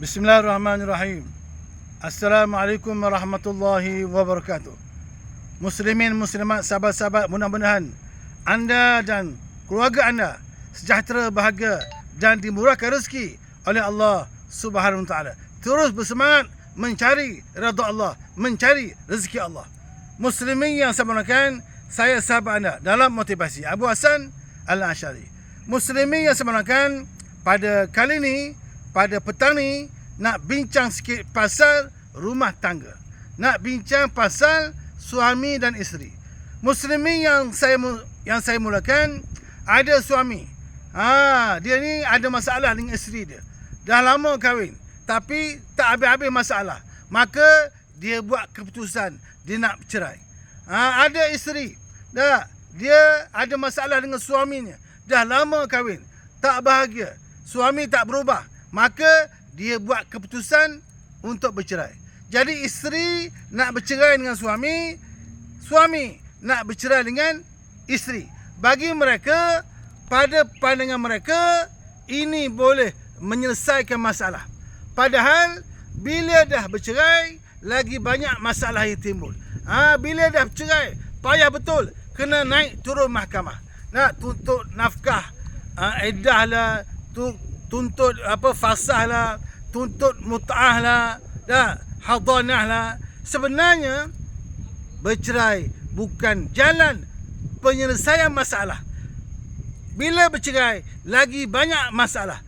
Bismillahirrahmanirrahim. Assalamualaikum warahmatullahi wabarakatuh. Muslimin muslimat sahabat-sahabat mudah-mudahan anda dan keluarga anda sejahtera bahagia dan dimurahkan rezeki oleh Allah Subhanahu taala. Terus bersemangat mencari redha Allah, mencari rezeki Allah. Muslimin yang saya muliakan, saya sahabat anda dalam motivasi Abu Hasan Al-Asyari. Muslimin yang saya muliakan, pada kali ini pada petang ni nak bincang sikit pasal rumah tangga. Nak bincang pasal suami dan isteri. Muslimin yang saya yang saya mulakan ada suami. Ha, dia ni ada masalah dengan isteri dia. Dah lama kahwin tapi tak habis-habis masalah. Maka dia buat keputusan dia nak bercerai. Ha, ada isteri. Dah dia ada masalah dengan suaminya. Dah lama kahwin, tak bahagia. Suami tak berubah maka dia buat keputusan untuk bercerai. Jadi isteri nak bercerai dengan suami, suami nak bercerai dengan isteri. Bagi mereka, pada pandangan mereka, ini boleh menyelesaikan masalah. Padahal, bila dah bercerai, lagi banyak masalah yang timbul. Ha, bila dah bercerai, payah betul. Kena naik turun mahkamah. Nak tuntut nafkah, ha, edah lah, tuntut apa fasah lah, tuntut mut'ah lah, dah hadanah lah. Sebenarnya bercerai bukan jalan penyelesaian masalah. Bila bercerai lagi banyak masalah,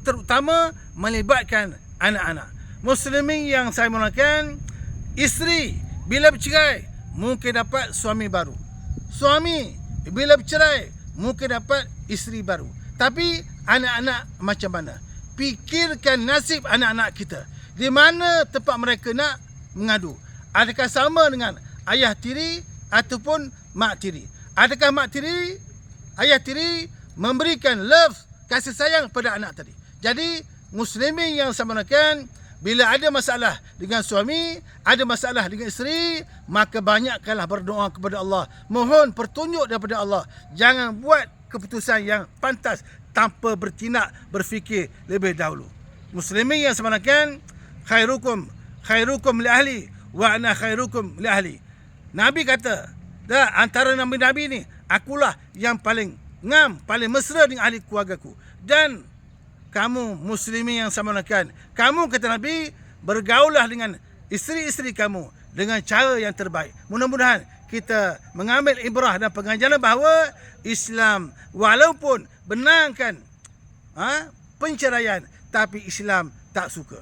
terutama melibatkan anak-anak. Muslimin yang saya mulakan, isteri bila bercerai mungkin dapat suami baru. Suami bila bercerai mungkin dapat isteri baru. Tapi anak-anak macam mana? Fikirkan nasib anak-anak kita. Di mana tempat mereka nak mengadu? Adakah sama dengan ayah tiri ataupun mak tiri? Adakah mak tiri, ayah tiri memberikan love, kasih sayang pada anak tadi? Jadi, muslimin yang samakan bila ada masalah dengan suami, ada masalah dengan isteri, maka banyakkanlah berdoa kepada Allah. Mohon petunjuk daripada Allah. Jangan buat keputusan yang pantas tanpa bertindak berfikir lebih dahulu. Muslimin yang samakan khairukum khairukum li ahli wa ana khairukum li ahli. Nabi kata, dah antara nabi-nabi ni akulah yang paling ngam, paling mesra dengan ahli keluargaku. Dan kamu muslimin yang sama samakan, kamu kata Nabi bergaulah dengan isteri-isteri kamu dengan cara yang terbaik. Mudah-mudahan kita mengambil ibrah dan pengajaran bahawa Islam walaupun benarkan ha, penceraian tapi Islam tak suka.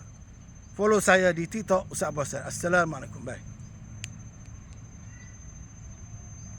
Follow saya di TikTok Ustaz Hassan. Assalamualaikum. Bye.